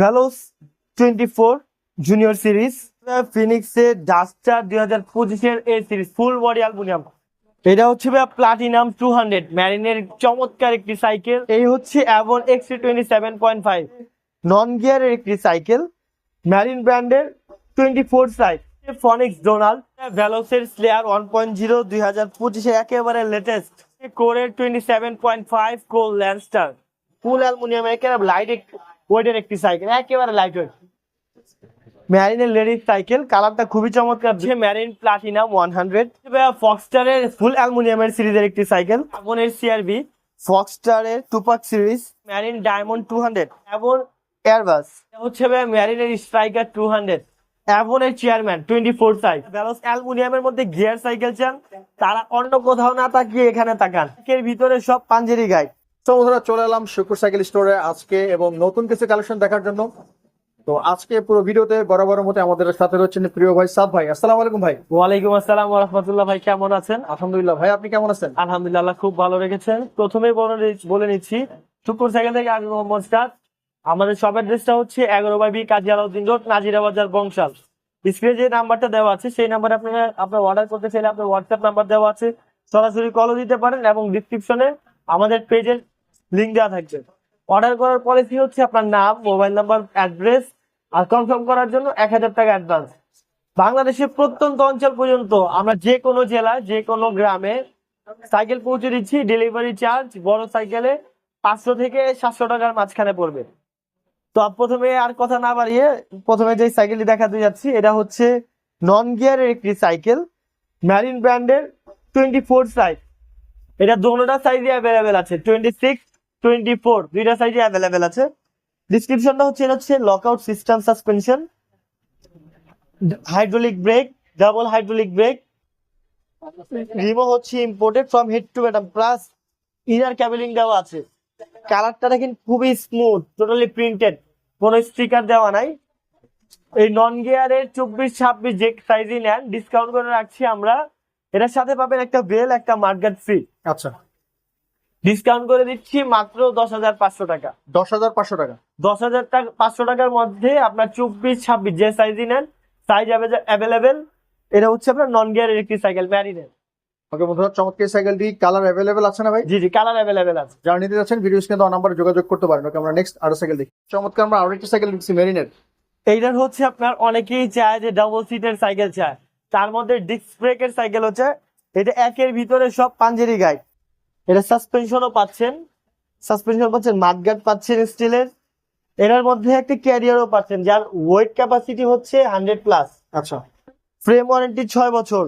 Veloce twenty four junior series. ফিনিক্সের duster দুই হাজার পঁচিশের A series, full body aluminium এটা হচ্ছে ভাইয়া প্লাটিনাম টু হান্ড্রেড, ম্যারিনের চমৎকার একটি সাইকেল। এই হচ্ছে Avon XC twenty seven point five non গিয়ারের একটি সাইকেল। ম্যারিন ব্র্যান্ডের twenty four size Phoenix Donald, ভ্যালোসের Slayer one point zero, দুই হাজার পঁচিশে একেবারে লেটেস্ট কোরের টোয়েন্টি সেভেন পয়েন্ট ফাইভ কোল ল্যান্ডস্টার। ফুল অ্যালুমিনিয়াম একেবারে লাইট ওয়েটের একটি সাইকেল একেবারে লাইট ওয়েট ম্যারিনের লেডিস সাইকেল কালারটা খুবই চমৎকার। যে ম্যারিন প্লাটিনাম ওয়ান হান্ড্রেড ফক্সটারের ফুল অ্যালুমিনিয়ামের সিরিজের একটি সাইকেল এমনের CRB ফক্সটারের Tupac series Marin diamond two hundred এবং এয়ারবাস হচ্ছে ম্যারিনের স্ট্রাইকার টু হান্ড্রেড অ্যাভনের চেয়ারম্যান টোয়েন্টি ফোর সাইজ ব্যালস অ্যালুমিনিয়ামের মধ্যে গিয়ার সাইকেল চান। তারা অন্য কোথাও না তাকিয়ে এখানে তাকান। এর ভিতরে সব পাঞ্জেরি গাইড তো বন্ধুরা চলে এলাম শুকুর সাইকেল স্টোরে আজকে এবং নতুন কিছু কালেকশন দেখার জন্য। তো আজকে পুরো ভিডিওতে বরাবরের মতো আমাদের সাথে রয়েছেন প্রিয় ভাই সাদ ভাই। আসসালামু আলাইকুম ভাই। ওয়ালাইকুম আসসালাম রহমতুল্লাহ ভাই কেমন আছেন? আলহামদুলিল্লাহ ভাই আপনি কেমন আছেন? আলহামদুলিল্লাহ খুব ভালো রেখেছেন। প্রথমেই বলে নিচ্ছি শুকুর সাইকেল থেকে আমি মোহাম্মদ স্টার আমাদের সব অ্যাড্রেসটা হচ্ছে এগারো by B Kazi Alauddin road Nazira Bazar Bangshal. স্ক্রিনে যে নাম্বারটা দেওয়া আছে সেই নাম্বারে আপনারা আপনার অর্ডার করতে চাইলে আপনার হোয়াটসঅ্যাপ নাম্বার দেওয়া আছে। সরাসরি কলও দিতে পারেন এবং ডিসক্রিপশনে আমাদের পেজের লিঙ্ক দেওয়া থাকবে অর্ডার করার পলিসি হচ্ছে আপনার নাম মোবাইল নাম্বার অ্যাড্রেস আর কনফার্ম করার জন্য এক হাজার টাকা অ্যাডভান্স বাংলাদেশের প্রত্যন্ত অঞ্চল পর্যন্ত আমরা যে কোনো জেলায়, যে কোনো গ্রামে সাইকেল পৌঁছে দিচ্ছি ডেলিভারি চার্জ বড় সাইকেলে পাঁচশো থেকে সাতশো টাকার মাঝখানে পড়বে। তো প্রথমে আর কথা না বাড়িয়ে প্রথমে যে সাইকেলটি দেখাতে যাচ্ছি, এটা হচ্ছে নন গিয়ারের একটি সাইকেল ম্যারিন ব্র্যান্ডের টোয়েন্টি ফোর সাইজ এটা দোনোটা সাইজে অ্যাভেলেবেল আছে টোয়েন্টি সিক্স টোয়েন্টি ফোর, দুইটা সাইজে অ্যাভেলেবেল আছে। ডিসক্রিপশনটা হচ্ছে, এটা হচ্ছে lockout system suspension hydraulic brake double hydraulic brake Rimo হচ্ছে imported from head to bottom plus inner cabling দেওয়া আছে। কালারটা দেখেন খুবই স্মুথ টোটালি প্রিন্টেড কোনো স্টিকার দেওয়া নাই। এই নন গিয়ারের চব্বিশ ছাব্বিশ যে সাইজই নেন ডিসকাউন্ট করে রাখছি আমরা। এটার সাথে পাবেন একটা বেল একটা মার্কেট ফ্রি আচ্ছা। ডিসকাউন্ট করে দিচ্ছি মাত্র দশ হাজার পাঁচশো টাকা। দশ হাজার পাঁচশো টাকা। দশ হাজার টাকা পাঁচশো টাকার মধ্যে আপনার চব্বিশ ছাব্বিশ যে সাইজই নেন সাইজ অ্যাভেলেবেল এটা হচ্ছে আপনার নন গিয়ারের একটি সাইকেল ম্যারিনের ওকে বন্ধুরা চমৎকার সাইকেলটি কালার অ্যাভেলেবেল আছে না ভাই? জি জি কালার অ্যাভেলেবেল আছে। যারা নিতে যাচ্ছেন ভিডিও স্ক্রিনে দেওয়া নাম্বারে যোগাযোগ করতে পারেন। ওকে আমরা নেক্সট আরও সাইকেল দেখি। চমৎকার আমরা আরও একটি সাইকেল দেখছি মেরিনের এইটার হচ্ছে আপনার অনেকেই চায় যে ডাবল সিটের সাইকেল চায়। তার মধ্যে ডিস্ক ব্রেকের সাইকেল হচ্ছে। এটা একের ভিতরে সব পাঞ্জেরি গাইড এটা সাসপেনশনও পাচ্ছেন। সাসপেনশন পাচ্ছেন মাঠগার্ড পাচ্ছেন স্টিলের এটার মধ্যে একটা ক্যারিয়ারও পাচ্ছেন যার ওয়েট ক্যাপাসিটি হচ্ছে হান্ড্রেড প্লাস আচ্ছা। ফ্রেম ওয়ারেন্টি ছয় বছর।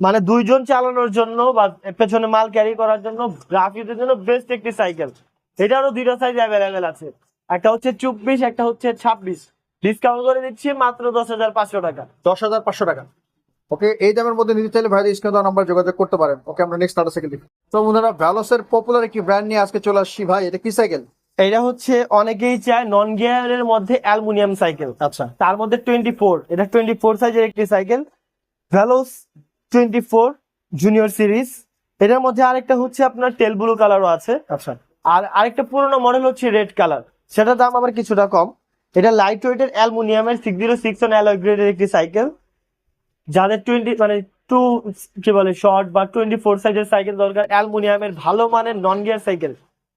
মানে দুইজন চালানোর জন্য বা পেছনে মাল ক্যারি করার জন্য গ্রাফিকের জন্য বেস্ট একটি সাইকেল এটারও দুইটা সাইজ অ্যাভেলেবেল আছে। একটা হচ্ছে চব্বিশ একটা হচ্ছে ছাব্বিশ। ডিসকাউন্ট করে দিচ্ছি মাত্র দশ হাজার পাঁচশো টাকা। দশ হাজার পাঁচশো টাকা। ওকে এই দামের মধ্যে নিতে চাইলে ভাই স্ক্রিনে দেওয়া নাম্বার যোগাযোগ করতে পারেন। ওকে আমরা নেক্সট আরও সাইকেল দেখি। তো বন্ধুরা ভ্যালোসের পপুলার একটি ব্র্যান্ড নিয়ে আজকে চলে আসছি। ভাই এটা কি সাইকেল এটা হচ্ছে অনেকেই চায় নন গিয়ারের মধ্যে অ্যালুমিনিয়াম সাইকেল আচ্ছা। তার মধ্যে টোয়েন্টি ফোর এটা টোয়েন্টি ফোর সাইজের একটি cycle Veloce twenty four junior series এটার মধ্যে আরেকটা হচ্ছে আপনার টেল ব্লু কালারও আছে। আচ্ছা। আর আরেকটা পুরোনো মডেল হচ্ছে রেড কালার সেটার দাম আবার কিছুটা কম। এটা লাইট ওয়েটের অ্যালুমিনিয়ামের six zero six one alloy গ্রেডের একটি সাইকেল যাদের টোয়েন্টি মানে টু কি বলে শর্ট বা টোয়েন্টি ফোর সাইজের সাইকেল দরকার অ্যালুমিনিয়ামের ভালো মানের নন গিয়ার সাইকেল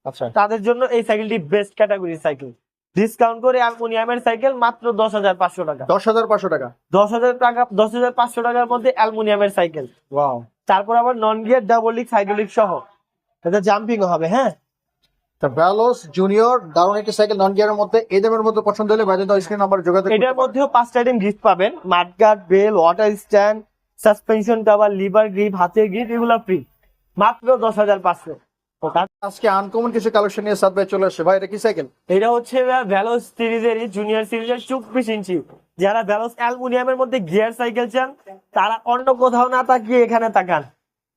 আচ্ছা। তাদের জন্য এই সাইকেলটি বেস্ট ক্যাটাগরি সাইকেল ডিসকাউন্ট করে অ্যালুমিনিয়ামের সাইকেল মাত্র দশ হাজার পাঁচশো টাকা। দশ হাজার পাঁচশো টাকা? দশ হাজার টাকা দশ হাজার পাঁচশো টাকার মধ্যে অ্যালুমিনিয়ামের সাইকেল তারপর আবার নন গিয়ার ডাবলিক হাইড্রোলিক সহ। এটা জাম্পিং হবে হ্যাঁ? জুনিয়র দারুণ একটি সাইকেল নন গিয়ারের মধ্যে এই দামের মধ্যে পছন্দ হলে বাইরে দাও স্ক্রিন নাম্বার যোগাযোগ এটার মধ্যেও পাঁচটা আইটেম গিফট পাবেন। Mudguard bell water stand suspension cover lever grip হাতের গ্রিপ এগুলো ফ্রি মাত্র দশ হাজার পাঁচশো। আজকে আনকমন কিছু কালেকশন নিয়ে চলে আসছে। ভাই এটা কি সাইকেল এটা হচ্ছে ভ্যালোস সিরিজের জুনিয়র সিরিজের চব্বিশ ইঞ্চি। যারা ভ্যালোস অ্যালুমিনিয়ামের মধ্যে গিয়ার সাইকেল চান তারা অন্য কোথাও না তাকিয়ে এখানে তাকান।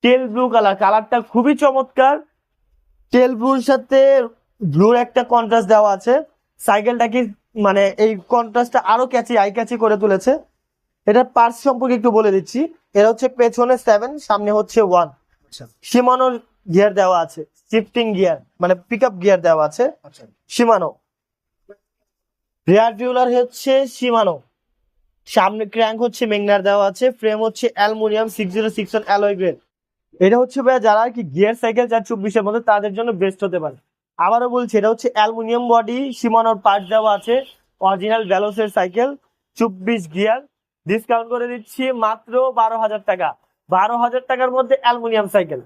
টেল ব্লু কালার কালারটা খুবই চমৎকার। টেল ব্লুর সাথে ব্লুর একটা কন্ট্রাস্ট দেওয়া আছে। সাইকেলটাকে মানে এই কন্ট্রাস্টটা আরও ক্যাচি আই ক্যাচি করে তুলেছে। এটা পার্স সম্পর্কে একটু বলে দিচ্ছি। এটা হচ্ছে পেছনে সেভেন সামনে হচ্ছে ওয়ান সীমানোর গিয়ার দেওয়া আছে। শিফটিং গিয়ার মানে পিক আপ গিয়ার দেওয়া আছে। সীমানো রেয়ার ডিউলার হচ্ছে সীমানো সামনে ক্র্যাঙ্ক হচ্ছে মেঘনার দেওয়া আছে। ফ্রেম হচ্ছে aluminium six zero six alloy grade এটা হচ্ছে ভাইয়া যারা আর কি গিয়ার সাইকেল চার চব্বিশের মধ্যে তাদের জন্য বেস্ট হতে পারে। আবারও বলছি এটা হচ্ছে অ্যালুমিনিয়াম বডি সীমানোর পার্ট দেওয়া আছে অরিজিনাল ভ্যালোসের সাইকেল চব্বিশ গিয়ার। ডিসকাউন্ট করে দিচ্ছি মাত্র বারো হাজার টাকা। বারো হাজার টাকার মধ্যে অ্যালুমিনিয়াম সাইকেল।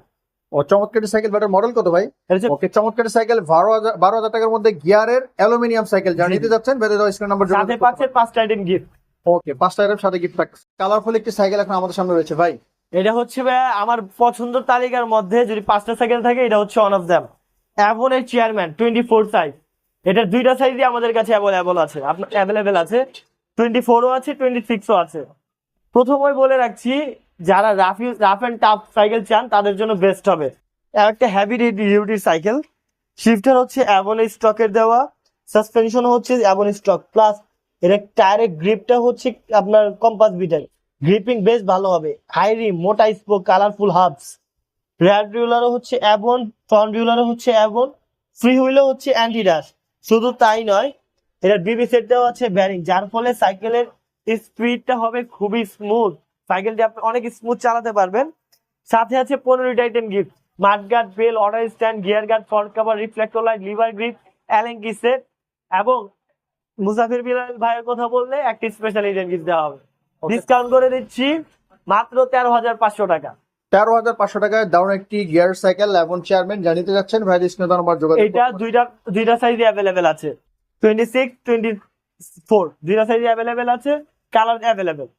ও চমৎকার সাইকেল ব্যাটার মডেল কত ভাই? ওকে চমৎকার সাইকেল বারো হাজার টাকার মধ্যে গিয়ারের অ্যালুমিনিয়াম সাইকেল। যারা নিতে যাচ্ছেন দেওয়া স্ক্রিন নাম্বার সাথে পাচ্ছেন পাঁচটা আইটেম গিফট ওকে পাঁচটা আইটেম সাথে গিফট কালারফুল একটি সাইকেল এখন আমাদের সামনে রয়েছে ভাই। এটা হচ্ছে ভাইয়া আমার পছন্দের তালিকার মধ্যে যদি পাঁচটা সাইকেল থাকে, এটা হচ্ছে ওয়ান অফ দ্যাম অ্যাভনের চেয়ারম্যান টোয়েন্টি ফোর সাইজ এটার দুইটা সাইজই আমাদের কাছে অ্যাভেলেবল আছে। আপনার অ্যাভেলেবেল আছে। টোয়েন্টি ফোরও আছে টোয়েন্টি সিক্সও আছে। প্রথমে বলে রাখছি, যারা রাফি রাফ অ্যান্ড টাফ সাইকেল চান, তাদের জন্য বেস্ট হবে। একটা হ্যাভি ডিউটি সাইকেল শিফটার হচ্ছে অ্যাভনের স্টকের দেওয়া। সাসপেনশন হচ্ছে অ্যাভন স্টক প্লাস এটা টায়ারের গ্রিপটা হচ্ছে আপনার কম্পাস বিটার গ্রিপিং বেশ ভালো হবে। হাই রিম মোটা স্পোক, কালারফুল হাবস রেয়ার রিউলারও হচ্ছে অ্যাভন, ফ্রন্ট রিউলারও হচ্ছে অ্যাভন, ফ্রি হুইলও হচ্ছে অ্যান্টিডাস। শুধু তাই নয় এটা বিবি সেট দেওয়া আছে ব্যারিং, যার ফলে সাইকেলের স্পিডটা হবে খুবই স্মুথ সাইকেলটি আপনি অনেক স্মুথ চালাতে পারবেন। সাথে আছে পনেরোটি item gift mudguard bell order stand gear guard front cover reflector light lever grip allen key set এবং মুসাফির বিলাল ভাইয়ের কথা বললে একটি স্পেশাল আইটেম গিফট দেওয়া হবে। ডিসকাউন্ট করে দিচ্ছি মাত্র তেরো হাজার পাঁচশো টাকা। তেরো হাজার পাঁচশো টাকায় দারুণ একটি গিয়ার সাইকেল এবং চেয়ারম্যান জানিতে যাচ্ছেন ভাই স্ক্রিন নাম্বার যোগাযোগ এটা দুইটা দুইটা সাইজে অ্যাভেলেবেল আছে। টোয়েন্টি সিক্স টোয়েন্টি ফোর দুইটা সাইজে অ্যাভেলেবেল আছে কালার অ্যাভেলেবেল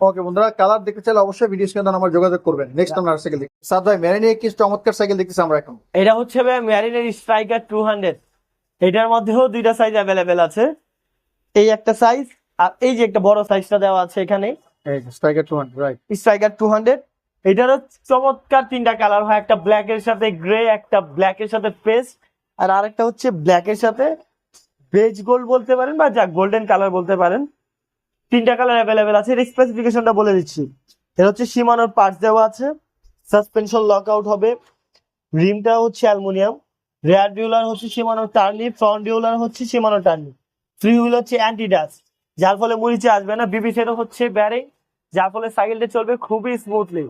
ওকে বন্ধুরা কালার দেখতে চাইলে অবশ্যই ভিডিও স্ক্রিন আমার যোগাযোগ করবেন। নেক্সট আমরা সাইকেল দেখি। সাদ ভাই মেরে নিয়ে কি চমৎকার সাইকেল দেখতেছি আমরা এখন? এটা হচ্ছে ভাই ম্যারিনের স্ট্রাইকার টু হান্ড্রেড এটার মধ্যেও দুইটা সাইজ অ্যাভেলেবেল আছে। এই একটা সাইজ আর এই যে একটা বড় সাইজটা দেওয়া আছে এখানে। Striker two hundred right striker two hundred এটারও চমৎকার তিনটা কালার হয় একটা ব্ল্যাক এর সাথে গ্রে একটা ব্ল্যাক এর সাথে পেস্ট আর আরেকটা হচ্ছে ব্ল্যাক এর সাথে বেজ গোল্ড বলতে পারেন বা যা গোল্ডেন কালার বলতে পারেন। তিনটা কালার অ্যাভেলেবেল আছে এর স্পেসিফিকেশনটা বলে দিচ্ছি। এর হচ্ছে সীমানোর পার্টস দেওয়া আছে সাসপেনশন লক আউট হবে রিমটা হচ্ছে অ্যালুমিনিয়াম রেয়ার ডিউলার হচ্ছে সীমানোর টার্নি ফ্রন্ট ডিউলার হচ্ছে সীমানোর টার্নি ফ্রি হুইল হচ্ছে অ্যান্টি ডাস্ট যার ফলে মুড়িচে আসবে না বিবি সেটও হচ্ছে ব্যারিং যার ফলে সাইকেলটা চলবে খুবই স্মুথলি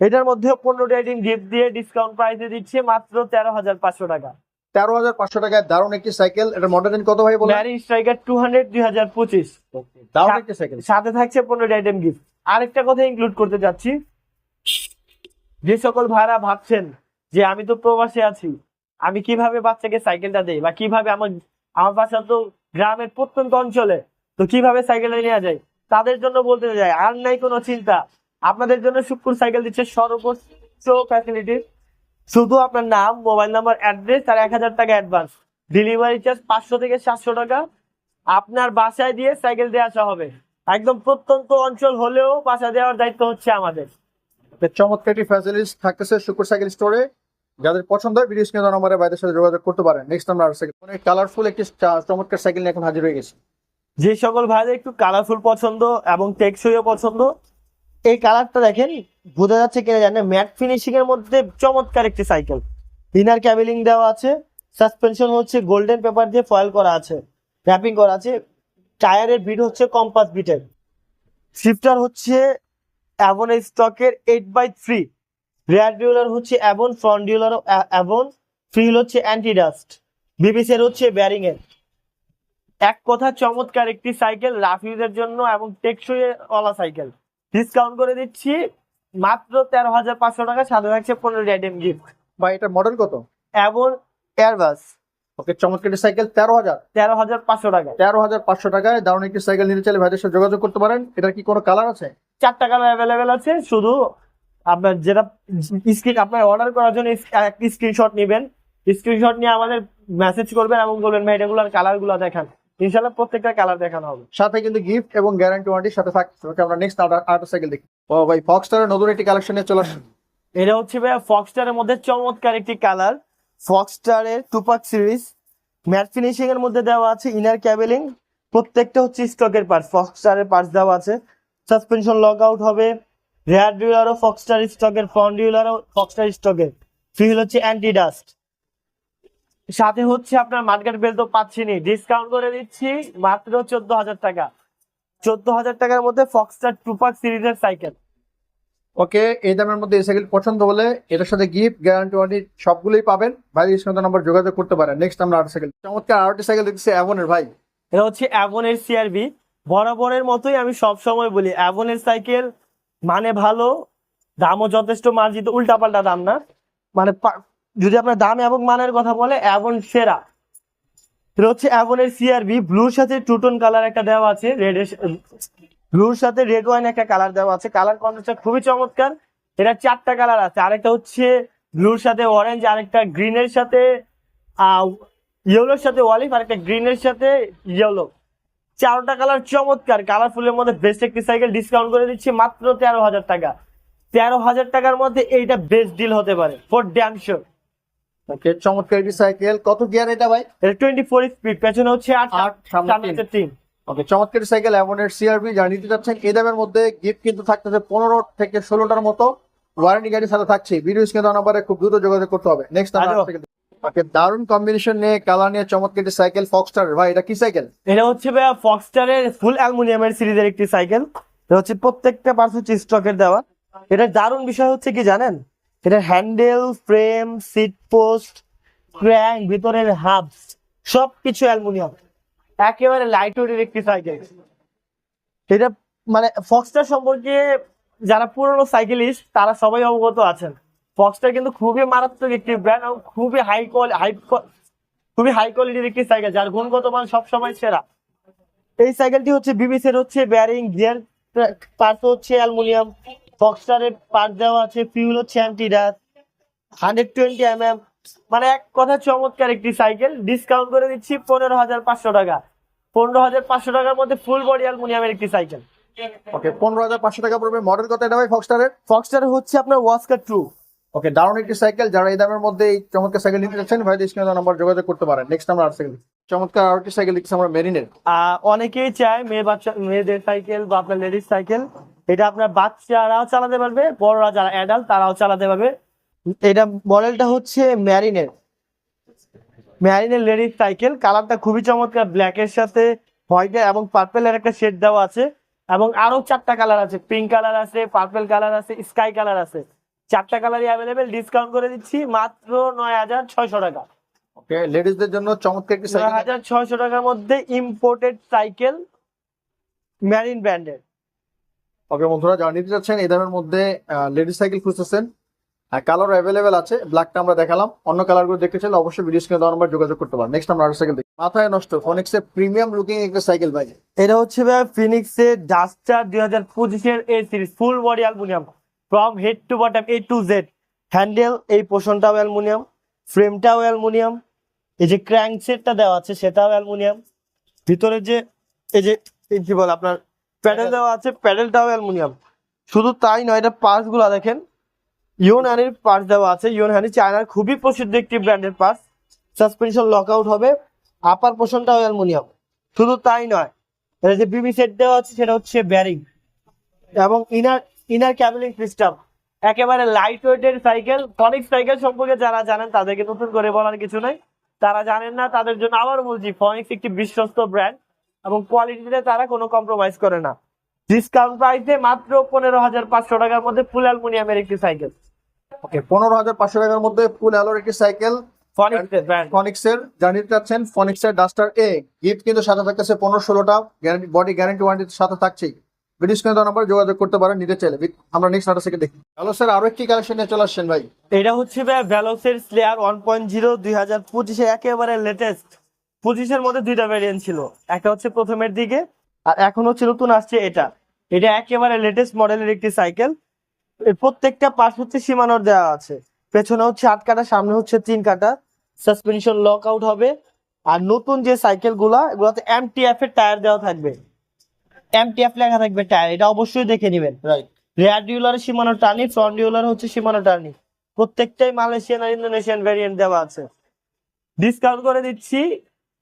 এটার মধ্যে পনেরোটি আইটেম গিফট দিয়ে ডিসকাউন্ট প্রাইসে দিচ্ছে মাত্র তেরো হাজার পাঁচশো টাকা। তেরো হাজার পাঁচশো টাকায় দারুণ একটি সাইকেল এটা মডেল কত ভাই বলেন? ম্যারিন স্ট্রাইকার টু হান্ড্রেড দুই হাজার পঁচিশ। দারুণ একটি সাইকেল সাথে থাকছে পনেরোটি আইটেম গিফট আরেকটা কথা ইনক্লুড করতে যাচ্ছি যে সকল ভাইরা ভাবছেন যে আমি তো প্রবাসে আছি আমি কীভাবে বাচ্চাকে সাইকেলটা দেই বা কীভাবে আমার আমার বাসা তো গ্রামের প্রত্যন্ত অঞ্চলে তো কীভাবে সাইকেলটা নেওয়া যায়? তাদের জন্য বলতে যাই আর নাই কোনো চিন্তা। আপনাদের জন্য শুক্র সাইকেল দিচ্ছে সর্বোচ্চ ফ্যাসিলিটি শুধু আপনার নাম মোবাইল নাম্বার অ্যাড্রেস আর এক হাজার টাকা অ্যাডভান্স ডেলিভারি চার্জ পাঁচশো থেকে সাতশো টাকা। আপনার বাসায় দিয়ে সাইকেল দিয়ে আসা হবে। একদম প্রত্যন্ত অঞ্চল হলেও বাসা দেওয়ার দায়িত্ব হচ্ছে আমাদের। চমৎকার একটি ফ্যাসিলিটিস থাকতেছে শুকুর সাইকেল স্টোরে যাদের পছন্দ হয়, ভিডিও স্ক্রিন নম্বরে ভাইদের সাথে যোগাযোগ করতে পারেন। নেক্সট আমরা সাইকেল অনেক কালারফুল একটি চমৎকার সাইকেল নিয়ে এখন হাজির হয়ে গেছি। যে সকল ভাইদের একটু কালারফুল পছন্দ এবং টেকসইও পছন্দ, এই কালারটা দেখেন, বোঝা যাচ্ছে কিনা জানে ম্যাট ফিনিশিং এর মধ্যে চমৎকার একটি সাইকেল ইনার ক্যাবেলিং দেওয়া আছে সাসপেনশন হচ্ছে গোল্ডেন পেপার দিয়ে ফয়েল করা আছে র্যাপিং করা আছে টায়ারের বিট হচ্ছে কম্পাস বিটের শিফটার হচ্ছে অ্যাভন স্টকের eight by three rear derailleur হচ্ছে অ্যাভন ফ্রন্ট ডিউলার অ্যাভন ফিল হচ্ছে অ্যান্টি ডাস্ট বিবিসের হচ্ছে ব্যারিং এর এক কথা চমৎকার একটি সাইকেল রাফিউজের জন্য এবং টেকসই ওয়ালা সাইকেল ডিসকাউন্ট করে দিচ্ছি মাত্র তেরো হাজার পাঁচশো টাকা সাথে থাকছে পনেরো আইটেম গিফট বা এটা মডেল কত? এবং এয়ারবাস ওকে চমৎকার সাইকেল তেরো হাজার। তেরো হাজার পাঁচশো টাকা তেরো হাজার পাঁচশো টাকায় দারুণ একটি সাইকেল নিতে চাইলে ভাইদের সাথে যোগাযোগ করতে পারেন। এটার কি কোনো কালার আছে? চারটা কালার অ্যাভেলেবেল আছে শুধু আপনার যেটা স্ক্রিন আপনার অর্ডার করার জন্য একটি স্ক্রিনশট নেবেন। স্ক্রিনশট নিয়ে আমাদের মেসেজ করবেন এবং বলবেন ভাই এটাগুলোর কালারগুলো দেখান। ইনশাল্লাহ প্রত্যেকটা কালার দেখানো হবে। সাথে কিন্তু গিফট এবং গ্যারান্টি ওয়ারেন্টির সাথে থাকছে। ওকে আমরা নেক্সট আরেকটা সাইকেল দেখি। ও ভাই ফক্সটারের নতুন একটি কালেকশন নিয়ে চলে আসুন। এটা হচ্ছে ভাইয়া ফক্সটারের মধ্যে চমৎকার একটি কালার। ফক্সটারের টুপাক সিরিজ ম্যাট ফিনিশিং এর মধ্যে দেওয়া আছে ইনার ক্যাবেলিং প্রত্যেকটা হচ্ছে স্টকের পার্টস ফক্সটারের পার্টস দেওয়া আছে। সাসপেনশন লক আউট হবে রেয়ার ডিউলারও ফক্সটার স্টকের ফ্রন্ট ডিউলারও ফক্সটার স্টকের ফিল হচ্ছে অ্যান্টি ডাস্ট সাথে হচ্ছে আপনার মার্কেট বেল তো পাচ্ছি নি। ডিসকাউন্ট করে দিচ্ছি মাত্র চোদ্দ হাজার টাকা। চোদ্দ হাজার টাকার মধ্যে ফক্সটার টুপাক সিরিজের সাইকেল ওকে এই দামের মধ্যে এই সাইকেল পছন্দ হলে এটার সাথে গিফট গ্যারান্টি ওয়ারেন্টি সবগুলোই পাবেন। ভাই স্ক্রিনে নাম্বার যোগাযোগ করতে পারেন। নেক্সট আমরা আরেকটা সাইকেল চমৎকার আরেকটি সাইকেল দেখছি অ্যাভনের ভাই। এটা হচ্ছে অ্যাভনের সিআরবি বরাবরের মতোই আমি সব সময় বলি অ্যাভনের সাইকেল মানে ভালো দামও যথেষ্ট মার্জিত উল্টাপাল্টা দাম না। মানে যদি আপনার দাম এবং মানের কথা বলে অ্যাভন সেরা। এটা হচ্ছে অ্যাভনের সিআরবি ব্লুর সাথে টুটন কালার একটা দেওয়া আছে রেড ব্লুর সাথে রেড ওয়াইন একটা কালার দেওয়া আছে। কালার কন্ট্রাস্টটা খুবই চমৎকার। এটা চারটা কালার আছে। আরেকটা হচ্ছে ব্লুর সাথে অরেঞ্জ আরেকটা গ্রিনের সাথে ইয়েলোর সাথে অলিভ আর একটা গ্রিনের সাথে ইয়েলো চারটা কালার চমৎকার। কালারফুলের মধ্যে বেস্ট একটি সাইকেল ডিসকাউন্ট করে দিচ্ছি মাত্র তেরো হাজার টাকা। তেরো হাজার টাকার মধ্যে এইটা বেস্ট ডিল হতে পারে ফর ড্যাম ওকে চমৎকার একটি সাইকেল। কত গিয়ার এটা ভাই? এটা টোয়েন্টি ফোর স্পিড পেছনে হচ্ছে আট আট, সামনে সামনে তিন। হচ্ছে তিন। ওকে চমৎকার সাইকেল অ্যাভনের সিআরবি যা নিতে চাচ্ছেন এই দামের মধ্যে গিফট কিন্তু থাকতেছে পনেরো থেকে ষোলোটার মতো। ওয়ারেন্টি গাড়ির সাথে থাকছে। ভিডিও স্ক্রিনে নাম্বারে খুব দ্রুত যোগাযোগ করতে হবে। নেক্সট আমরা। ওকে দারুণ কম্বিনেশন নিয়ে কালার নিয়ে চমৎকার সাইকেল ফক্সটার ভাই এটা কি সাইকেল? এটা হচ্ছে ভাইয়া ফক্সটারের ফুল অ্যালুমিনিয়ামের সিরিজের একটি সাইকেল। এটা হচ্ছে প্রত্যেকটা পার্স হচ্ছে স্টকের দেওয়া। এটা দারুণ বিষয় হচ্ছে কি জানেন? এটার handle frame seat post crank ভিতরের হাবস সবকিছু অ্যালুমিনিয়াম। একেবারে লাইট ওয়েটের একটি সাইকেল এটা মানে ফক্সটার সম্পর্কে যারা পুরনো সাইকেলিস্ট তারা সবাই অবগত আছেন। ফক্সটার কিন্তু খুবই মারাত্মক একটি ব্র্যান্ড এবং খুবই হাই কোয়ালিটি হাই খুবই হাই কোয়ালিটির একটি সাইকেল যার গুণগত মান সবসময় সেরা। এই সাইকেলটি হচ্ছে বিবিসের হচ্ছে ব্যারিং গিয়ার পার্ট হচ্ছে অ্যালুমিনিয়াম। ফক্সটারের পার্ট দেওয়া আছে ফিউল হচ্ছে anti dust hundred twenty M M মানে এক কথা চমৎকার একটি সাইকেল ডিসকাউন্ট করে দিচ্ছি পনেরো হাজার পাঁচশো টাকা। পনেরো হাজার পাঁচশো টাকার মধ্যে ফুল বডি অ্যালুমিনিয়ামের একটি সাইকেল ওকে পনেরো হাজার পাঁচশো টাকা পড়বে মডেল কত এটা ভাই ফক্সটারের ফক্সটার হচ্ছে আপনার ওয়াস্কার ট্রু ওকে দারুণ একটি সাইকেল যারা এই দামের মধ্যে এই চমৎকার সাইকেল নিতে চাচ্ছেন ভাই স্ক্রিনে নাম্বার যোগাযোগ করতে পারেন। নেক্সট আমরা আর সাইকেল চমৎকার আরেকটি সাইকেল দেখছি আমরা মেরিনের অনেকেই চায় মেয়ে বাচ্চা মেয়েদের সাইকেল বা আপনার লেডিস সাইকেল এটা আপনার বাচ্চারাও চালাতে পারবে বড়রা যারা অ্যাডাল্ট তারাও চালাতে পারবে। এটা মডেলটা হচ্ছে ম্যারিনের ম্যারিনের লেডিস সাইকেল কালারটা খুবই চমৎকার ব্ল্যাক এর সাথে হোয়াইট এবং পার্পেল এর একটা শেড দেওয়া আছে। এবং আরও চারটা কালার আছে পিঙ্ক কালার আছে পার্পেল কালার আছে স্কাই কালার আছে। চারটা কালারই অ্যাভেলেবেল ডিসকাউন্ট করে দিচ্ছি মাত্র নয় হাজার ছয়শো টাকা। ওকে লেডিসদের জন্য চমৎকার একটি সাইকেল হাজার ছয়শো টাকার মধ্যে ইম্পোর্টেড সাইকেল ম্যারিন ব্র্যান্ডের ওকে বন্ধুরা যারা নিতে চাচ্ছেন, এই দামের মধ্যে লেডিস সাইকেল খুঁজতেছেন। কালার অ্যাভেলেবেল আছে ব্ল্যাকটা আমরা দেখালাম। অন্য কালারগুলো দেখতে চাইলে অবশ্যই ভিডিও স্ক্রিনে নাম্বার যোগাযোগ করতে পারেন। নেক্সট আমরা আরেকটা সাইকেল দেখি। মাথায় নষ্ট ফোনিক্সের প্রিমিয়াম লুকিং একটা সাইকেল ভাই এটা হচ্ছে ভাই ফিনিক্সের ডাস্টার দুই হাজার পঁচিশের A series full body aluminium from head to bottom A to Z handle এই পোষণটাও অ্যালুমিনিয়াম ফ্রেমটাও অ্যালুমিনিয়াম এই যে ক্র্যাঙ্ক সেটটা দেওয়া আছে, সেটাও অ্যালুমিনিয়াম ভিতরে যে, এই যে বলে আপনার প্যাডেল দেওয়া আছে প্যাডেলটাও অ্যালুমিনিয়াম। শুধু তাই নয়, এটা পার্টসগুলা দেখেন। ইউন হানির পার্টস দেওয়া আছে। ইউন হানি চায়নার খুবই প্রসিদ্ধ একটি ব্র্যান্ডের পার্টস। সাসপেনশন লক আউট হবে। আপার পোষণটাও অ্যালুমিনিয়াম। শুধু তাই নয়, এটা যে বিবি সেট দেওয়া আছে, সেটা হচ্ছে ব্যারিং। এবং ইনার ইনার ক্যাবেলিং সিস্টেম। একেবারে লাইট ওয়েটের সাইকেল ফনিক সাইকেল সম্পর্কে যারা জানেন, তাদেরকে নতুন করে বলার কিছু নাই। তারা জানেন না, তাদের জন্য আবার বলছি ফনিক্স একটি বিশ্বস্ত ব্র্যান্ড এবং কোয়ালিটিতে তারা কোনো কম্প্রোমাইজ করে না। ডিসকাউন্ট প্রাইসে মাত্র পনেরো হাজার পাঁচশো টাকার মধ্যে ফুল অ্যালুমিনিয়ামের একটি সাইকেল ওকে পনেরো হাজার পাঁচশো টাকার মধ্যে ফুল অ্যালোর একটি সাইকেল ফনিক্সের ফনিক্সের চাচ্ছেন। ফনিক্সের ডাস্টার এ গিফট কিন্তু সাথে থাকতেছে পনেরো ষোলোটা। বডি গ্যারান্টি ওয়ারেন্টির সাথে থাকছেই। নাম্বার যোগাযোগ করতে পারেন নিতে চাইলে। আমরা নেক্সট দেখি। হ্যালো স্যার আরও একটি কালেকশন নিয়ে চলে আসছেন ভাই। এটা হচ্ছে ভ্যালোসের স্লেয়ার ওয়ান পয়েন্ট জিরো দুই হাজার পঁচিশে একেবারে লেটেস্ট পঁচিশের মধ্যে দুইটা ভ্যারিয়েন্ট ছিল। একটা হচ্ছে প্রথমের দিকে আর এখন হচ্ছে নতুন আসছে এটা। এটা একেবারে লেটেস্ট মডেলের একটি সাইকেল এর প্রত্যেকটা পাশ হচ্ছে সীমানোর দেওয়া আছে। পেছনে হচ্ছে আট কাটা সামনে হচ্ছে তিন কাটা। সাসপেনশন লক আউট হবে। আর নতুন যে সাইকেলগুলা এগুলোতে এমটিএফ এর টায়ার দেওয়া থাকবে। এমটিএফ লেখা থাকবে টায়ার এটা অবশ্যই দেখে নেবেন। Right rear derailleur Shimano Tourney front derailleur হচ্ছে সীমানো টার্নি প্রত্যেকটাই মালয়েশিয়ান আর ইন্দোনেশিয়ান ভ্যারিয়েন্ট দেওয়া আছে। ডিসকাউন্ট করে দিচ্ছি।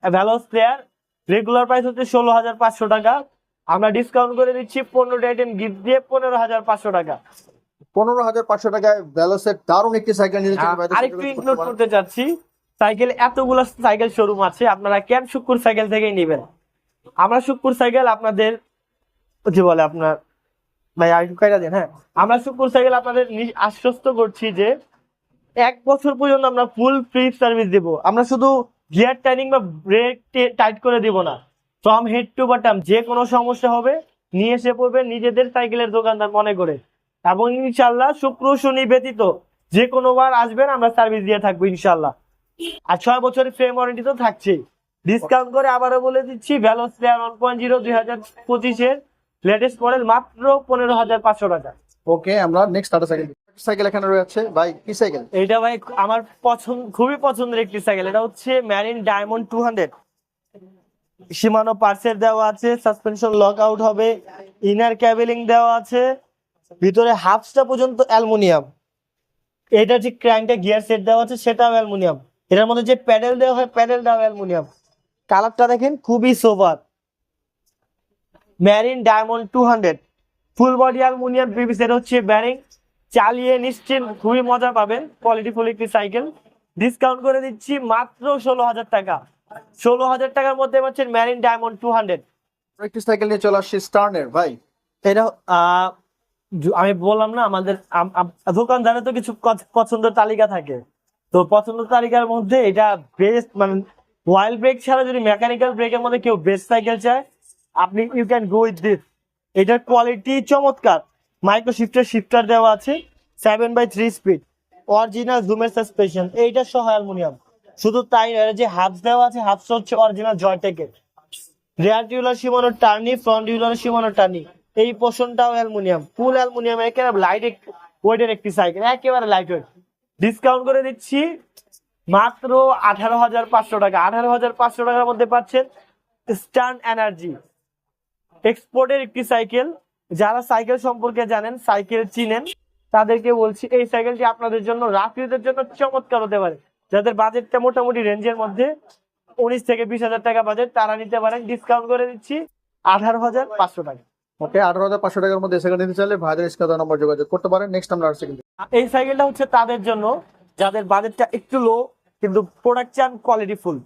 ভ্যালোস প্লেয়ার রেগুলার প্রাইস হচ্ছে ষোলো হাজার পাঁচশো টাকা। আমরা ডিসকাউন্ট করে দিচ্ছি পনেরোটা আইটেম গিফট দিয়ে পনেরো হাজার পাঁচশো টাকা। পনেরো হাজার পাঁচশো টাকায় ব্যালোসের দারুণ একটি সাইকেল আরেকটু ইনক্লুড করতে চাচ্ছি। সাইকেল এতগুলো সাইকেল শোরুম আছে আপনারা কেন শুক্কুর সাইকেল থেকেই নেবেন? আমরা শুক্কুর সাইকেল আপনাদের যে বলে আপনার ভাই আর একটু কাইটা দেন হ্যাঁ। আমরা শুক্কুর সাইকেল আপনাদের আশ্বস্ত করছি যে এক বছর পর্যন্ত আমরা ফুল ফ্রি সার্ভিস দেব। আমরা শুধু গিয়ার টাইনিং বা ব্রেক টাইট করে দিব না। ফ্রম হেড টু বটম, যে কোনো সমস্যা হবে, নিয়ে এসে পড়বে নিজেদের সাইকেলের দোকানদার মনে করে। এবং ইনশাল্লাহ শুক্র শনি ব্যতীত যে কোনো বার আসবেন, আমরা সার্ভিস দিয়ে থাকব ইনশাল্লাহ আর ছয় বছরের ফ্রেম ওয়ারেন্টি তো থাকছে ডিসকাউন্ট করে আবারও বলে দিচ্ছি Veloce slayer one point zero দুই হাজার পঁচিশের লেটেস্ট মডেল মাত্র পনেরো হাজার পাঁচশো টাকা। ওকে আমরা নেক্সট টাটা সাইকেল সাইকেল এখানে রয়েছে। ভাই, কি সাইকেল? এইটা ভাই আমার পছন্দ, খুবই পছন্দের একটি সাইকেল। এটা হচ্ছে Marin diamond two hundred Shimano পার্সের দেওয়া আছে সাসপেনশন লক আউট হবে ইনার ক্যাবেলিং দেওয়া আছে, ভিতরে হাফসটা পর্যন্ত অ্যালুমিনিয়াম। এটা যে ক্র্যাঙ্কটা গিয়ার সেট দেওয়া আছে, সেটাও অ্যালুমিনিয়াম। এটার মধ্যে যে প্যাডেল দেওয়া হয়, প্যাডেলটাও অ্যালুমিনিয়াম। কালারটা দেখেন, খুবই sober Marin diamond two hundred full body aluminium পিভিস এটা হচ্ছে ব্যারিং চালিয়ে নিশ্চিত খুবই মজা পাবেন। কোয়ালিটি ফুল একটি সাইকেল ডিসকাউন্ট করে দিচ্ছি মাত্র ষোলো হাজার টাকা। ষোলো হাজার টাকার মধ্যে পাচ্ছেন ম্যারিন ডায়মন্ড টু হান্ড্রেড একটি সাইকেল নিয়ে চলে আসছি স্টার্নের ভাই। এটা আমি বললাম না আমাদের আম- আম- দোকানদারের তো কিছু পছ- পছন্দের তালিকা থাকে। তো পছন্দের তালিকার মধ্যে এটা বেস্ট মানে ওয়াইল্ড ব্রেক ছাড়া যদি মেকানিক্যাল ব্রেকের মধ্যে কেউ বেস্ট সাইকেল চায় আপনি you can go with this এটার কোয়ালিটি চমৎকার। মাইক্রো শিফটার শিফটার দেওয়া আছে seven by three speed original জুমের suspension এইটা সহ অ্যালুমিনিয়াম। শুধু তাই নয় যে হাফস দেওয়া আছে হাফস হচ্ছে original জয়টেকের rear derailleur Shimano Tourney front derailleur Shimano Tourney এই পোর্শনটাও অ্যালুমিনিয়াম ফুল অ্যালুমিনিয়াম, একেবারে লাইট ওয়েটের একটি সাইকেল একেবারে লাইট ওয়েট ডিসকাউন্ট করে দিচ্ছি মাত্র আঠারো হাজার পাঁচশো টাকা। আঠারো হাজার পাঁচশো টাকার মধ্যে পাচ্ছেন স্টার্ন এনার্জি এক্সপোর্টের একটি সাইকেল যারা সাইকেল সম্পর্কে জানেন সাইকেল চিনেন তাদেরকে বলছি এই সাইকেলটি আপনাদের জন্য রাফ জন্য চমৎকার হতে পারে। যাদের বাজেটটা মোটামুটি রেঞ্জের মধ্যে উনিশ থেকে বিশ হাজার টাকা বাজেট তারা নিতে পারেন ডিসকাউন্ট করে দিচ্ছি আঠারো হাজার পাঁচশো টাকা। ওকে আঠারো হাজার পাঁচশো টাকার মধ্যে সাইকেল নিতে চাইলে ভাইদের স্ক্রিনে নম্বর যোগাযোগ করতে পারেন। নেক্সট আমরা এই সাইকেলটা হচ্ছে তাদের জন্য যাদের বাজেটটা একটু লো কিন্তু প্রোডাক্ট চান কোয়ালিটি ফুল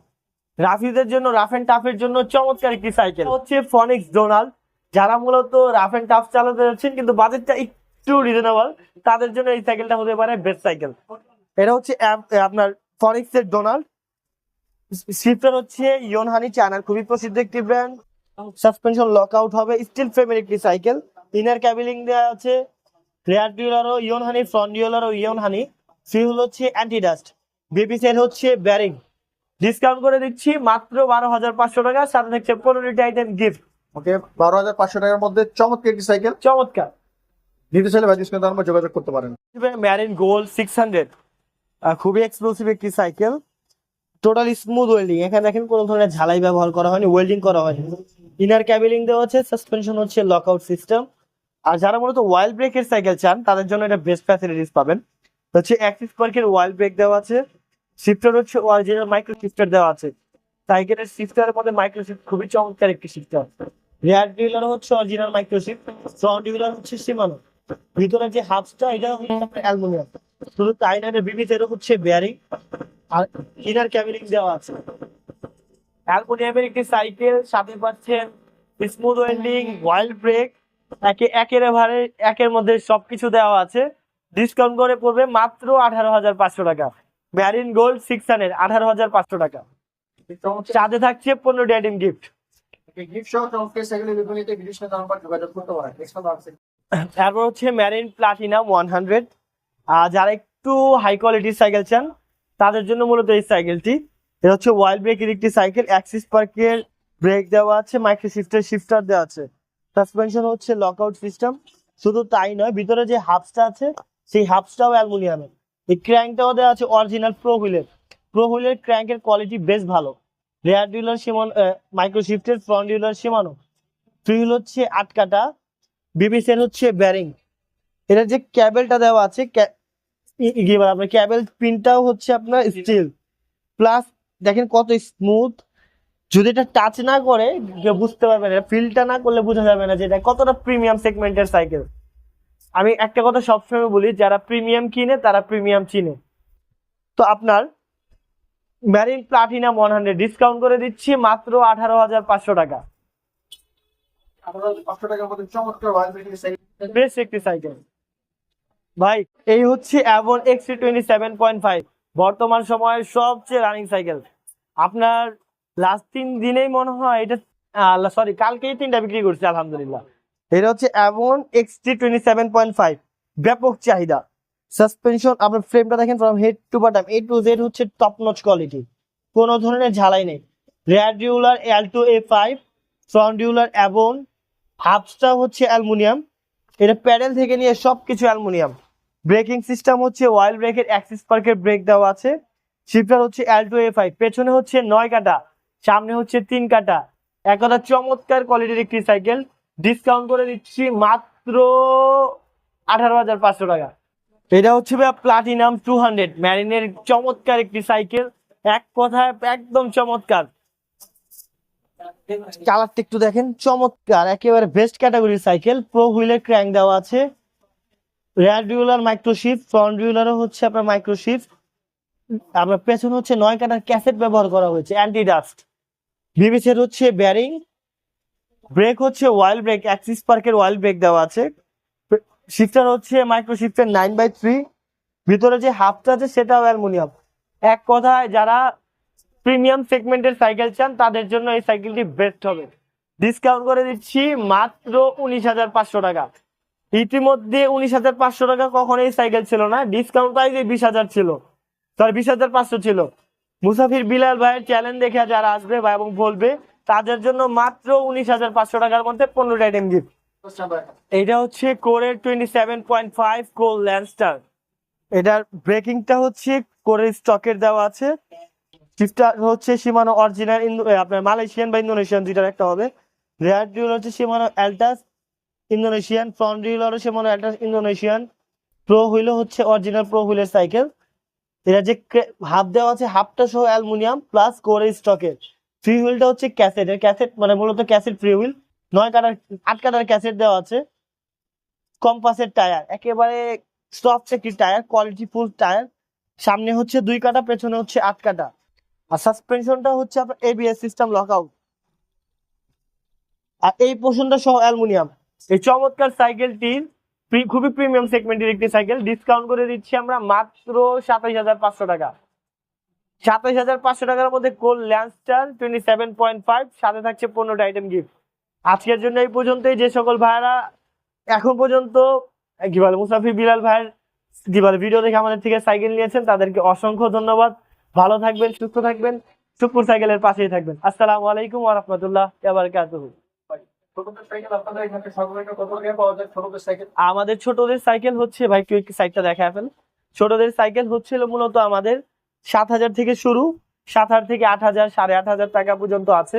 রাফিদের জন্য রাফ এন্ড টাফের জন্য চমৎকার একটি সাইকেল। হচ্ছে ফনিক্স ডোনাল্ড যারা মূলত রাফ এন্ড টাফ চালাতে যাচ্ছেন, কিন্তু বাজেটটা একটু রিজনেবল তাদের জন্য এই সাইকেলটা হতে পারে বেস্ট সাইকেল এটা হচ্ছে আপনার ফনিক্স এর ডোনাল্ড শিফটার হচ্ছে ইয়নহানি চায়নার খুবই প্রসিদ্ধ একটি ব্র্যান্ড সাসপেনশন লক আউট হবে স্টিল ফ্রেমের একটি সাইকেল ইনার ক্যাবিলিং দেওয়া আছে রেয়ার ডিউলারও ইয়ন হানি ফ্রন্ট ডিউলারও ইয়ন হানি ফিউল হচ্ছে অ্যান্টি ডাস্ট বেবি সেল হচ্ছে ব্যারিং ডিসকাউন্ট করে দিচ্ছি মাত্র বারো হাজার পাঁচশো টাকা, সাথে থাকছে পনেরোটি আইটেম গিফট ওকে বারো হাজার পাঁচশো টাকার মধ্যে চমৎকার একটি সাইকেল চমৎকার। নিতে চাইলে ভাইদের স্ক্রিনে নম্বর যোগাযোগ করতে পারেন। ম্যারিন গোল্ড সিক্স হান্ড্রেড খুবই এক্সক্লুসিভ একটি সাইকেল টোটালি স্মুথ ওয়েল্ডিং এখানে দেখেন কোনো ধরনের ঝালাই ব্যবহার করা হয়নি ওয়েল্ডিং করা হয়নি। ইনার ক্যাবিলিং দেওয়া আছে সাসপেনশন হচ্ছে লক আউট সিস্টেম আর যারা মূলত ওয়াইল্ড ব্রেকের সাইকেল চান তাদের জন্য এটা বেস্ট ফ্যাসিলিটিস পাবেন। হচ্ছে অ্যাক্সিস পার্কের ওয়াইল্ড ব্রেক দেওয়া আছে। শিফটার হচ্ছে অরিজিনাল মাইক্রো শিফটার দেওয়া আছে। সাইকেলের শিফটারের মধ্যে মাইক্রো শিফট খুবই চমৎকার একটি শিফটার রেয়ার ডিউলার হচ্ছে original micro shift front derailleur হচ্ছে সীমানো ভিতরে যে হাফসটা এটা হচ্ছে অ্যালুমিনিয়াম। শুধু তাই না বিবিসের হচ্ছে বেয়ারিং আর ইনার ক্যাবিলিং দেওয়া আছে। অ্যালুমিনিয়ামের একটি সাইকেল সাথে পাচ্ছেন স্মুথ ওয়েল্ডিং ওয়াইল্ড ব্রেক একে, একের ভারে একের মধ্যে সবকিছু দেওয়া আছে। ডিসকাউন্ট করে পড়বে মাত্র আঠারো হাজার পাঁচশো টাকা। ম্যারিন গোল্ড সিক্স হান্ড্রেড আঠারো হাজার পাঁচশো টাকা। সাথে থাকছে পনেরো আইটেম গিফট তারপর হচ্ছে ম্যারিন প্লাটিনাম ওয়ান হান্ড্রেড আর যারা একটু হাই কোয়ালিটির সাইকেল চান, তাদের জন্য মূলত এই সাইকেলটি এটা হচ্ছে ওয়াইল্ড ব্রেকের একটি সাইকেল অ্যাক্সিস পার্কের ব্রেক দেওয়া আছে মাইক্রো শিফটার শিফটার দেওয়া আছে। সাসপেনশন হচ্ছে লক আউট সিস্টেম শুধু তাই নয়, ভিতরে যে হাফসটা আছে, সেই হাফসটাও অ্যালুমিনিয়ামের। এই ক্র্যাঙ্কটাও দেওয়া আছে অরিজিনাল প্রো হুইলের প্রো হুইলের ক্র্যাঙ্কের কোয়ালিটি বেশ ভালো। রেয়ার ডিউলার সীমান মাইক্রো শিফটের ফ্রন্ট ডিউলার সীমানো ফিল হচ্ছে আটকাটা বিবিসেন হচ্ছে ব্যারিং এটার যে ক্যাবেলটা দেওয়া আছে আপনার ক্যাবেল পিনটাও হচ্ছে আপনার স্টিল প্লাস দেখেন কত স্মুথ যদি এটা টাচ না করে বুঝতে পারবে না। ফিলটা না করলে বোঝা যাবে না যে এটা কতটা প্রিমিয়াম সেগমেন্টের সাইকেল আমি একটা কথা সবসময় বলি, যারা প্রিমিয়াম কিনে, তারা প্রিমিয়াম চিনে। তো আপনার Marin platinum one hundred discount করে দিচ্ছি মাত্র আঠারো হাজার পাঁচশো টাকা। বেশ একটি সাইকেল ভাই এই হচ্ছে Avon XC twenty seven point five বর্তমান সময়ের সবচেয়ে রানিং সাইকেল আপনার লাস্ট তিন দিনেই মনে হয় এটা সরি কালকেই তিনটা বিক্রি করছে আলহামদুলিল্লাহ। এটা হচ্ছে Avon XT twenty seven point five ব্যাপক চাহিদা। সাসপেনশন আপনার ফ্রেমটা দেখেন from head to bottom A to Z হচ্ছে টপ নচ কোয়ালিটি কোনো ধরনের ঝালাই নেই। Rear derailleur L two A five front derailleur Avon হাফসটা হচ্ছে অ্যালুমিনিয়াম। এটা প্যাডেল থেকে নিয়ে সবকিছু অ্যালুমিনিয়াম। ব্রেকিং সিস্টেম হচ্ছে ওয়াইল ব্রেকের অ্যাক্সিস পার্কের ব্রেক দেওয়া আছে। শিফটার হচ্ছে এল টু এ ফাইভ পেছনে হচ্ছে নয় কাটা, সামনে হচ্ছে তিন কাটা। এক চমৎকার কোয়ালিটির একটি সাইকেল ডিসকাউন্ট করে দিচ্ছি মাত্র আঠারো হাজার পাঁচশো টাকা। এটা হচ্ছে প্লাটিনাম টু হান্ড্রেড ম্যারিনের চমৎকার একটি সাইকেল এক কথায় একদম চমৎকার। কালারটা একটু দেখেন, চমৎকার, একেবারে বেস্ট ক্যাটাগরির সাইকেল প্রো হুইলের ক্র্যাঙ্ক দেওয়া আছে। রেয়ার ডিউলার মাইক্রোশিফট ফ্রন্ট ডিউলারও হচ্ছে আপনার মাইক্রোশিফট আপনার পেছনে হচ্ছে নয় কাটার ক্যাসেট ব্যবহার করা হয়েছে অ্যান্টি ডাস্ট বিবিসের হচ্ছে ব্যারিং ব্রেক হচ্ছে ওয়াইল ব্রেক অ্যাক্সিস পার্কের ওয়াইল ব্রেক দেওয়া আছে। শিফটার হচ্ছে মাইক্রোশিফটের নাইন বাই থ্রি ভিতরে যে হাফটা আছে সেটাও অ্যালুমিনিয়াম। এক কথায় যারা প্রিমিয়াম সেগমেন্টের সাইকেল চান, তাদের জন্য এই সাইকেলটি বেস্ট হবে। ডিসকাউন্ট করে দিচ্ছি মাত্র উনিশ হাজার পাঁচশো টাকা। ইতিমধ্যে উনিশ হাজার পাঁচশো টাকা কখনো এই সাইকেল ছিল না। ডিসকাউন্ট প্রাইসে বিশ হাজার ছিল। সরি বিশ হাজার পাঁচশো ছিল। মুসাফির বিলাল ভাইয়ের চ্যালেঞ্জ দেখে যারা আসবে বা এবং বলবে, তাদের জন্য মাত্র উনিশ হাজার পাঁচশো টাকার মধ্যে পনেরোটা আইটেম গিফট এইটা হচ্ছে কোরের টোয়েন্টি সেভেন পয়েন্ট ফাইভ কোল ল্যান্ডস্টার এটার ব্রেকিংটা হচ্ছে কোরের স্টকের দেওয়া আছে। হচ্ছে সীমানো অরিজিনাল আপনার মালয়েশিয়ান বা ইন্দোনেশিয়ান দুইটার একটা হবে। রেয়ার ডিউল হচ্ছে সীমানো অ্যালটাস ইন্দোনেশিয়ান ফ্রন্ট ডিউলারও সীমানো অ্যালটাস ইন্দোনেশিয়ান প্রো হুইলও হচ্ছে অরিজিনাল প্রো হুইলের সাইকেল এটা যে হাফ দেওয়া আছে হাফটা সহ অ্যালুমিনিয়াম প্লাস কোরের স্টকের ফ্রি হুইলটা হচ্ছে ক্যাসেট ক্যাসেট মানে মূলত ক্যাসেট ফ্রি হুইল নয় কাটার, আট কাটার ক্যাসেট দেওয়া আছে। কম্পাসের টায়ার একেবারে সফট একটি টায়ার কোয়ালিটি ফুল টায়ার সামনে হচ্ছে দুই কাটা, পেছনে হচ্ছে আট কাটা। আর সাসপেনশনটা হচ্ছে আপনার এবিএস সিস্টেম লক আউট আর এই পোর্শনটা সহ অ্যালুমিনিয়াম। এই চমৎকার সাইকেলটির খুবই প্রিমিয়াম সেগমেন্টের একটি সাইকেল ডিসকাউন্ট করে দিচ্ছি আমরা মাত্র সাতাইশ হাজার পাঁচশো টাকা। সাতাইশ হাজার পাঁচশো টাকার মধ্যে কোল Landstar twenty seven point five সাথে থাকছে পনেরোটা আইটেম গিফট আজকের জন্য এই পর্যন্তই। যে সকল ভাইয়ারা এখন পর্যন্ত কি বলে মুসাফির বিলাল ভাইয়ের কি বলে ভিডিও দেখে আমাদের থেকে সাইকেল নিয়েছেন, তাদেরকে অসংখ্য ধন্যবাদ। ভালো থাকবেন, সুস্থ থাকবেন, সুপুর সাইকেলের পাশেই থাকবেন। আসসালামু আলাইকুম ওয়া রাহমাতুল্লাহ ওয়া বারাকাতুহু। ছোটদের সাইকেল আপনাদের এখানে সর্বনিম্ন কত টাকা পাওয়া যায় ছোটদের সাইকেল আমাদের ছোটদের সাইকেল হচ্ছে, ভাই একটু সাইডটা দেখা ফেল। ছোটদের সাইকেল হচ্ছিল মূলত আমাদের সাত হাজার থেকে শুরু, সাত হাজার থেকে আট হাজার, সাড়ে আট হাজার টাকা পর্যন্ত আছে।